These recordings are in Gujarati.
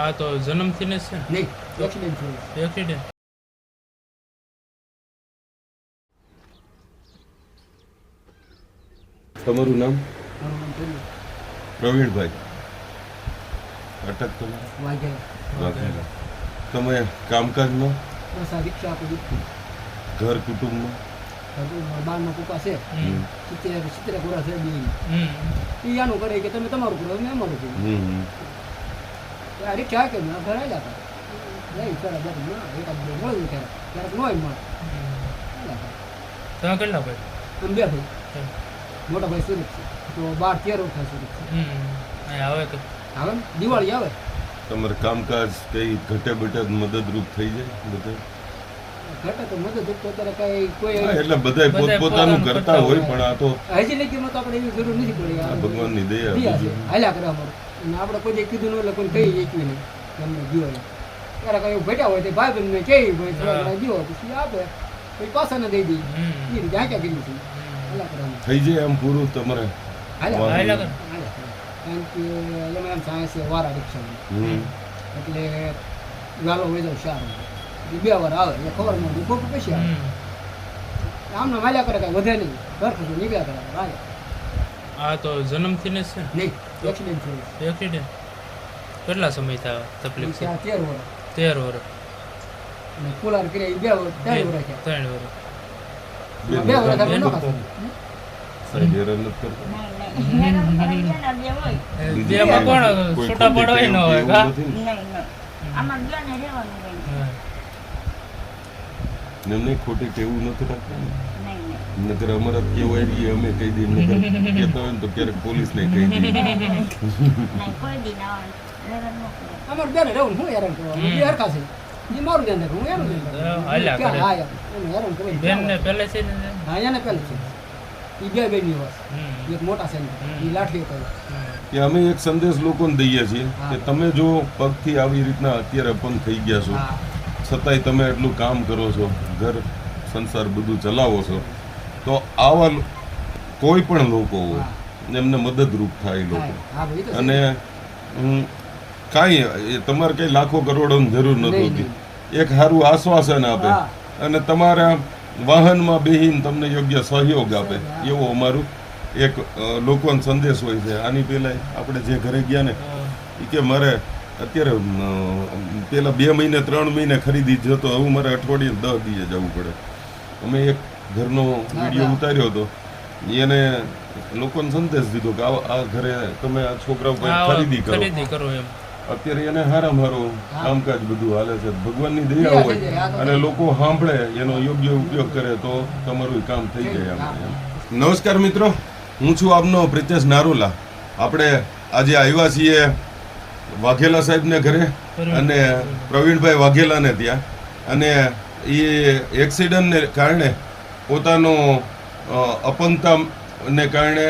આ તો જન્મથી ને છે નહીં એક્સિડન્ટ થયો એક્સિડન્ટ તમારું નામ? પ્રવીણભાઈ. અટક તમે વાઘેલા. વાઘેલા. તમે કામકાજમાં? બસ આ રિક્ષા આપી દીધું. ઘર કુટુંબમાં? બારના કુકા છે. સિત્તેર સિત્તેર છે બે એ આનું કરે કે તમે તમારું કરો અમે અમારું હમ ક્યાં કે ના ઘરે જ હતા. નહીં ચાલો જરાક ના એકાદ બે મળ્યું ક્યારેક ક્યારેક ન મળે. તમે કેટલા ભાઈ? તમે બે ભાઈ. મોટા ભાઈ સુરત છે. તો બાર તેર ઉઠા સુરત છે. આવે કે હવે દિવાળી આવે? તમારે કામકાજ કઈ ઘટે બટે મદદરૂપ થઈ જાય બધા? ઘટે તો મદદરૂપ તો અત્યારે કઈ કોઈ એટલે બધા બધાય પોતપોતાનું પોતાનું કરતા કરતા હોય હોય. પણ આ તો હજી લગીમાં તો આપણે એવી જરૂર નથી પડી. ભગવાનની દયા દિયા છે. હાલ્યા કરે અમારું અને આપણે કોઈ કીધું ન એટલે કોઈ કહી નહીં. તમને ગયો ત્યારે કઈ ભેટા હોય તો ભાઈ બહેનને કહે ભાઈ થોડા ગયો પછી આપે? પછી પાછા ને દઈ દઈ એ રીતે હાંક્યા કીધું છે. થઈ જાય એમ પૂરું તમારે. કારણ કે એમાં એમ સાયન્સ વારા રિક્ષા એટલે ગાલો હોય તો સારું. બે વાર આવે એટલે ખબર ન ખોટું પછી આવે. આમને માલ્યા કરે કાંઈ વધે નહીં. ઘર નીકળ્યા કરે. હાલે આ તો જન્મથી ને છે નહીં એક્સિડન્ટ થયો એક્સિડન્ટ કેટલા સમય થાય તકલીફ છે? તેર વર્ષ. તેર વર્ષ. અને કુલાર કરે એ બે વર્ષ ત્રણ વર્ષ ત્રણ વર્ષ. છૂટા ખોટી પડવાય ન હોય ખોટી ટેવું નથી રાખતા ને? નકર અમારે કેવાય રહીએ અમે કહી દઈએ નકર કહેતા હોય ને તો ક્યારેક પોલીસને કહી દઈએ. અમારે બેને રહેવું હું હેરાન કરવાનું? બે હરખા છે. એ મારું ધ્યાન રાખવું હું હેરાન ધ્યાન હા યાર હેરાન કરવું બેન પહેલે છે ને? હા એને પહેલે છે. એ બે બેની વાત એક મોટા છે એ લાઠી કરે. કે અમે એક સંદેશ લોકોને દઈએ છીએ કે તમે જો પગથી આવી રીતના અત્યારે અપંગ થઈ ગયા છો છતાંય તમે એટલું કામ કરો છો ઘર સંસાર બધું ચલાવો છો તો આવા કોઈ પણ લોકો હોય એમને મદદરૂપ થાય લોકો. અને કાંઈ તમારે કંઈ લાખો કરોડોની જરૂર નથી હોતી એક સારું આશ્વાસન આપે અને તમારા વાહનમાં બેહીને તમને યોગ્ય સહયોગ આપે. એવો અમારું એક લોકોનો સંદેશ હોય છે. આની પહેલાં આપણે જે ઘરે ગયા ને એ કે મારે અત્યારે પહેલાં પેલા બે મહિને ત્રણ મહિને ખરીદી જતો હવે મારે અઠવાડિયે દસ દીએ જવું પડે. અમે એક ઘરનો વીડિયો ઉતાર્યો હતો. એને લોકોને સંદેશ દીધો કે આ ઘરે તમે આ છોકરા ખરીદી કરો. ખરીદી કરો એમ. અત્યારે એને હારામ હારું કામકાજ બધું હાલે છે. ભગવાનની દયા હોય અને લોકો સાંભળે એનો યોગ્ય ઉપયોગ કરે તો તમારું કામ થઈ જાય આમ. નમસ્કાર મિત્રો હું છું આપનો પ્રિતેશ નારોલા. આપણે આજે આવ્યા છીએ વાઘેલા સાહેબને ઘરે અને પ્રવીણભાઈ વાઘેલાને ત્યાં. અને એ એક્સિડન્ટને કારણે પોતાનો અપંગતાને કારણે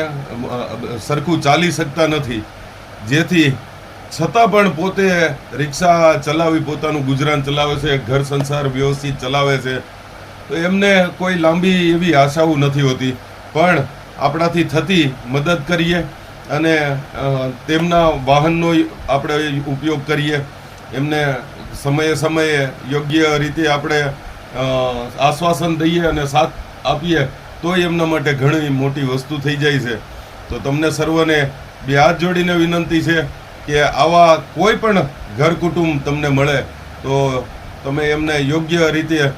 સરખું ચાલી શકતા નથી. જેથી છતાં પણ પોતે રિક્ષા ચલાવી પોતાનું ગુજરાન ચલાવે છે, ઘર સંસાર વ્યવસ્થિત ચલાવે છે, તો એમને કોઈ લાંબી એવી આશાઓ નથી હોતી. પણ આપણાથી થતી મદદ કરીએ અને તેમના વાહનનો આપણે ઉપયોગ કરીએ. એમને સમયે સમયે યોગ્ય રીતે આપણે આશ્વાસન દઈએ અને સાથ આપીએ તોય એમના માટે ઘણી મોટી વસ્તુ થઈ જાય છે. તો તમને સર્વને બે હાથ જોડીને વિનંતી છે કે આવા કોઈ પણ ઘર કુટુંબ તમને મળે તો તમે એમને યોગ્ય રીતે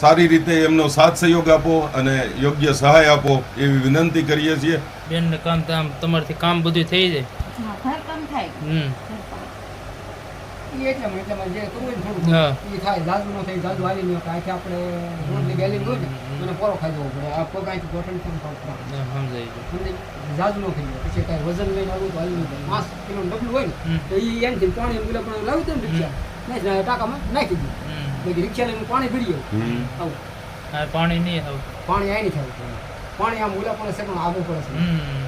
સારી રીતે એમનો સાથ સહયોગ આપો અને યોગ્ય સહાય આપો એવી વિનંતી કરીએ છીએ. બેન કામ તમારથી કામ બધું થઈ જાય. હમ. એ જે કરવું હોય ને હા. થોડું એ થાય જાજુ ન થાય જાજુ હાલી ન થાય આપણે રોટલી બેલી હોય ને અને પોરો ખાઈ જવો પડે. આ પગ અહીંથી ગોઠણ પણ પડે. ગયું. ન ખાઈ પછી કાંઈ વજન લઈને આવું તો હાલી ન જાય પાંચ કિલો ડબલું હોય ને તો એ એનથી પાણી ગુલા પણ ને રિક્ષા નહીં ટાંકામાં નાખી દીધું. પછી રિક્ષા લઈને પાણી ભરી ગયું આવું. પાણી નહીં આવું. પાણી નહીં પાણી આમ ઓલા પણ છે પણ આગળ પડે છે. હમ.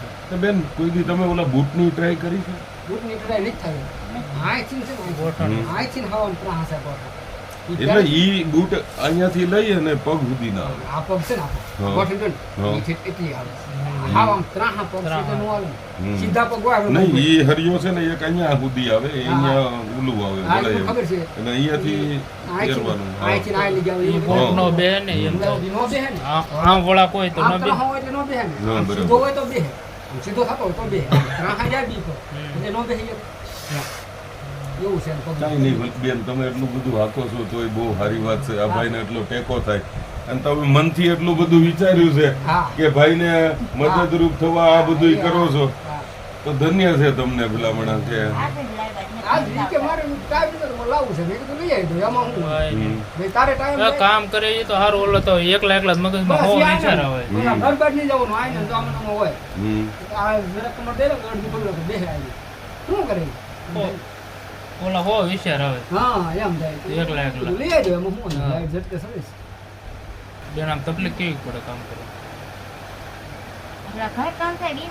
છે. તો બેન કોઈ દી તમે ઓલા બૂટની ટ્રાય કરી છે? નહીં થાય આપો એટલે ઈ બૂટ અહીંયાથી લઈ અને પગ સુધી ના આવે આ પગ છે ને છે એટલી આવે છે આમ ત્રાહા પગ ત્રાહા. નો હાલે. સીધા પગ હોય નહીં ઈ હરિયો છે ને એક અહીંયા સુધી આવે આવે ખબર છે. અહીંયાથી ફેરવાનું હા. આયથી લઈ જાવ, ઈ એવું નો બે ને એમ થાય નો બેહે ને. આમ વળાક હોય તો ન બે હોય એટલે નો બેહે ને. હા, આમ બરાબર. સીધો હોય તો બેહે. સીધો થતો હોય તો બેહે. ત્રાહા જાય બી એટલે નો બેહે એવું છે ને નહીં બેન તમે એટલું બધું હાકો છો તોય બહુ સારી વાત છે. આ ભાઈને એટલો ટેકો થાય. અને તમે મનથી એટલું બધું વિચાર્યું છે. કે ભાઈને મદદરૂપ થવા આ બધું કરો છો. તો ધન્ય છે તમને ભલામણા છે. કામ કરે તો સારું ઓલો તો એકલા એકલા જ મગજમાં હો વિચાર આવે હો. ઓલા હો વિચાર આવે. હા એમ થાય. એકલા એકલા. લઈ આવજો એમાં શું હા. ઝટકે સર્વિસ બેન આમ તકલીફ કેવી પડે કામ કરે ઘર કામ થાય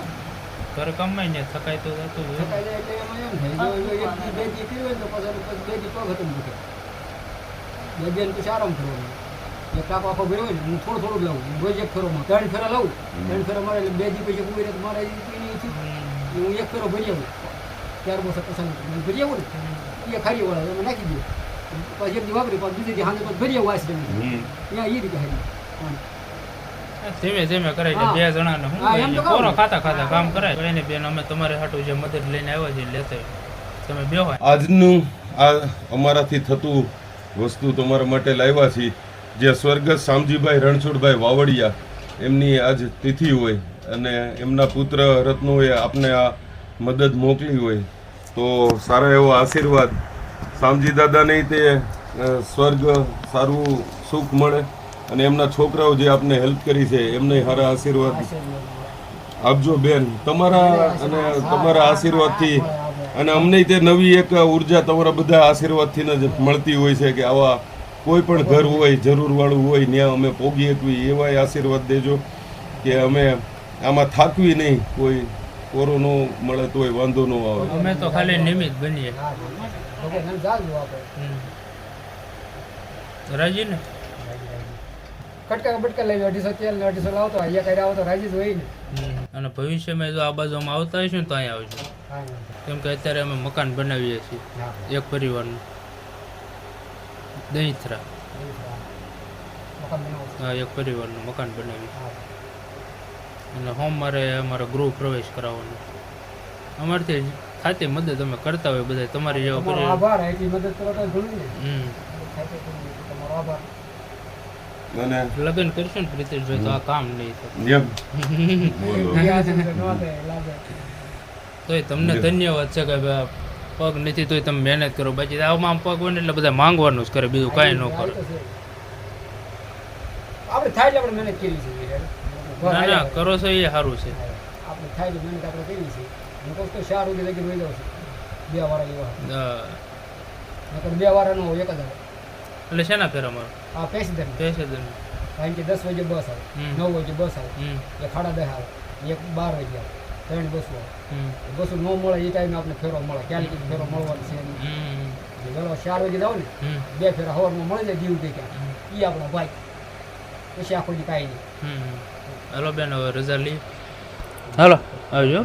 એમ. ઘર કામમાં ને થકાય તો થતું હોય. ને. જાય એટલે એમાં એમ થાય જો એક દી બે દી કર્યું હોય તો પછી પછી પગ હતું દુખે બે પછી આરામ કરવાનો એક ટાપ આખો ભર્યો હોય હું થોડું થોડું લાવું. રોજ એક ફેરોમાં ત્રણ ફેરા લઉં ત્રણ ફેરા મારે એટલે બે દી પછી પૂરી રાત મારે હું એક ફેરો ભરી આવું. ત્યાર બસ પસંદ ભરી આવું ને. એ ખારી વાળા એમાં નાખી દઉં પછી એક વાપરી પણ બીજી દી હાંજે પછી ભરી આવું આઈસ્ક્રીમ. ત્યાં એ રીતે હારી. ધીમે ધીમે કરાય બે જણાને હા, કોરો ખાતા ખાતા કામ કરાય. કઈ નહીં બેન અમે તમારે હાટું જે મદદ લઈને આવ્યા છીએ લેતા તમે બે આજનું આ અમારાથી થતું વસ્તુ તમારા માટે લાવ્યા છીએ જે સ્વર્ગસ્થ શામજીભાઈ રણછોડભાઈ વાવડિયા એમની આજ તિથિ હોય અને એમના પુત્ર રત્નોએ આપને આ મદદ મોકલી હોય. તો સારા એવો આશીર્વાદ. શામજી દાદાને તે સ્વર્ગ સારું સુખ મળે. અને એમના છોકરાઓ જે આપને હેલ્પ કરી છે એમને સારા આશીર્વાદ. આપજો બેન તમારા અને તમારા આશીર્વાદથી અને અમને તે નવી એક ઊર્જા તમારા બધા આશીર્વાદથી જ મળતી હોય છે કે આવા કોઈ પણ ઘર હોય જરૂર વાળું હોય ત્યાં અમે પોગી શકવી એવાય આશીર્વાદ દેજો કે અમે આમાં થાકવી નહીં કોઈ કોરોનો મળે તોય વાંધો ન આવે. અમે તો ખાલી નિમિત્ત બનીએ. રાજી ને કટકા બટકા લઈ અઢીસો તેલ ને અઢીસો લાવતો અહીંયા કઈ આવો તો રાજી જ હોય ને. અને ભવિષ્યમાં જો આ બાજુમાં આવતા હશું તો અહીંયા આવશું કેમ કે અત્યારે અમે મકાન બનાવીએ છીએ. એક પરિવારનું. દહીથરા. હા એક પરિવારનું મકાન બનાવ્યું. અને હોમ મારે અમારે ગૃહ પ્રવેશ કરાવવાનો અમારથી ખાતે મદદ અમે કરતા હોય બધા તમારી જેવા આભાર એટલી મદદ કરો તો ઘણું ને હમ તમારો આભાર. અને લગ્ન કરશું ને પ્રીતિશભાઈ તો આ કામ નહીં થાય. એમ. તોય તમને ધન્યવાદ છે કે પગ નથી તોય તમે મહેનત કરો. બાકી આમાં આમ પગ હોય ને એટલે બધા માંગવાનું જ કરે બીજું કાંઈ ન કરે. આપણે થાય એટલે આપણે મહેનત કરી છે ના ના કરો છો એ સારું છે. આપણે થાય એટલે મહેનત આપણે કરી છે. હું કહું તો ચાર વાગે લગી રહી જાઉં છું. બે વાર એવા નકર બે વાર નો હોય એક જ એટલે શેના ફેર અમારો હા પેસેન્જર પેસેન્જર કારણ કે દસ વાગે બસ આવે નવ વાગે બસ આવે એક સાડા દસ આવે એક બાર વાગે આવે ત્રણ બસો આવે. બસો ન મળે એ ટાઈમે આપણે ફેરો મળે. ક્યારે લગી ફેરો મળવાનો છે વેલો ચાર વાગે જાવ ને બે ફેરા હવારમાં મળી જાય દીવ દે ક્યાં એ આપણો ભાઈ. પછી આખો દી કાંઈ નહીં. હમ હાલો બેન હવે રજા લઈ હાલો આવજો.